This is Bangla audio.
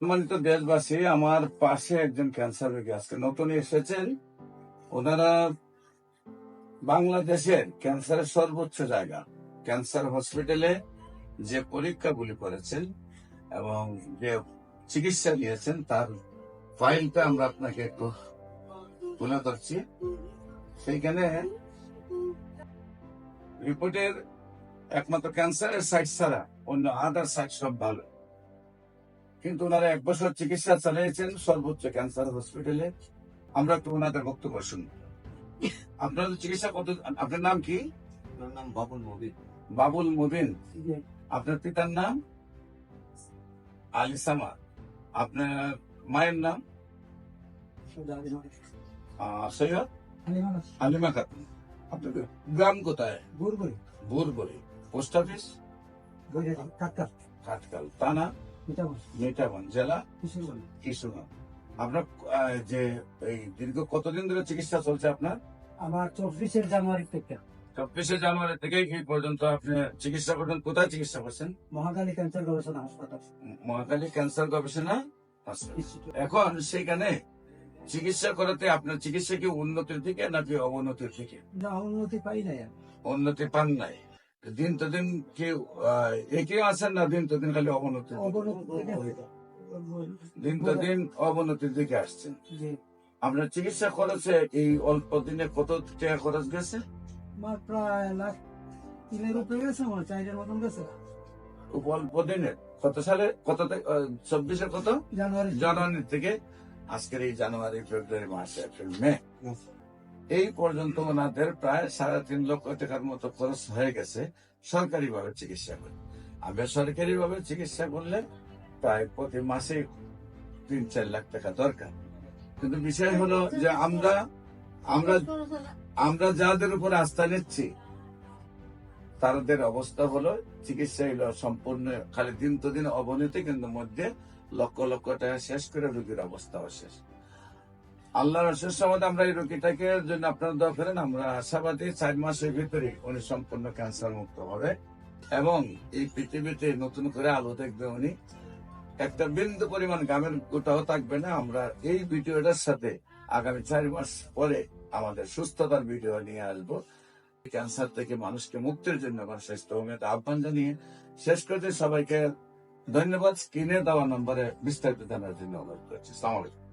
সম্মানিত দেশবাসী, আমার পাশে একজন ক্যান্সার রোগী আজকে নতুন এসেছেন। ওনারা বাংলাদেশের ক্যান্সারের সর্বোচ্চ জায়গা ক্যান্সার হসপিটালে যে পরীক্ষাগুলি করেছেন এবং যে চিকিৎসা নিয়েছেন, তার ফাইলটা আমরা আপনাকে একটু তুলে ধরছি। সেইখানে রিপোর্টের একমাত্র ক্যান্সারের সাইট ছাড়া অন্য আদার সাইট সব ভালো। কিন্তু ওনারা এক বছর চিকিৎসা চালিয়েছেন সর্বোচ্চ ক্যান্সার হসপিটালে। আমরা একটু ওনাদের বক্তব্য শুনি। আপনার চিকিৎসা কত আপনার নাম কি? নাম বাবুল মবিন। বাবুল মুবিন। আপনার পিতার নাম? আলী সামা আপনার মায়ের নাম? আহ, সৈয়দ? আলিমা খাতুন। আপনার গ্রাম কোথায়? বুরবরি। Post office? কাটকাল থানা? মেটাবন জেলা? কিশোরগঞ্জ। আপনার যে এই দীর্ঘ কতদিন ধরে চিকিৎসা চলছে আপনার? আমার চব্বিশে জানুয়ারি থেকে। চব্বিশে জানুয়ারি থেকে এই পর্যন্ত আপনি চিকিৎসা করছেন। কোথায় চিকিৎসা করছেন? মহাকালী ক্যান্সার গবেষণা হাসপাতাল। মহাকালী ক্যান্সার গবেষণা। এখন সেখানে চিকিৎসা করাতে আপনার চিকিৎসা কি উন্নতির দিকে নাকি অবনতির দিকে? না উন্নতি পাই নাই উন্নতি পান নাই। দিন তো দিন কি একে আছেন না দিন তো দিন খালি অবনতি দিন তো দিন অবনতির দিকে আসছেন আপনার চিকিৎসা খরচে এই অল্প দিনে কত টাকা খরচ গেছে? আমার প্রায় লাখ তিনের উপরে গেছে আমার চাইজের মতন গেছে। অল্প দিনে। কত সালে? কত চব্বিশে কত? জানুয়ারি। জানুয়ারি থেকে আজকের এই জানুয়ারি ফেব্রুয়ারি মার্চ এপ্রিল মে। এই পর্যন্ত ওনাদের প্রায় সাড়ে তিন লক্ষ টাকার মতো খরচ হয়ে গেছে সরকারি ভাবে চিকিৎসা করে। আর বেসরকারি ভাবে চিকিৎসা করলে প্রায় প্রতি মাসে তিন চার লাখ টাকা দরকার। কিন্তু বিষয় হলো যে আমরা আমরা আমরা যাদের উপর আস্থা নিচ্ছি, তাদের অবস্থা হলো চিকিৎসা হলো সম্পূর্ণ খালি দিন তো দিন অবনতি, কিন্তু মধ্যে লক্ষ লক্ষ টাকা শেষ করে রোগীর অবস্থাও শেষ। আল্লাহর অশেষ সময় আমরা এই রোগীটাকে জন্য আপনারা দোয়া করেন, আমরা আশাবাদী চার মাসের ভিতরে উনি সম্পূর্ণ ক্যান্সার মুক্ত হবে। এবং এই পৃথিবীতে নতুন করে আলো দেখবে উনি। একটা বিন্দু পরিমাণ গ্রামের গোটাও থাকবে না। আমরা এই ভিডিওটার সাথে আগামী চার মাস পরে আমাদের সুস্থতার ভিডিও নিয়ে আসব। ক্যান্সার থেকে মানুষকে মুক্তির জন্য আমার স্বাস্থ্য আহ্বান জানিয়ে শেষ করতে সবাইকে ধন্যবাদ। স্ক্রিনে দেওয়া নম্বরে বিস্তারিত জানার জন্য অনুরোধ করছি। সালামালাইকুম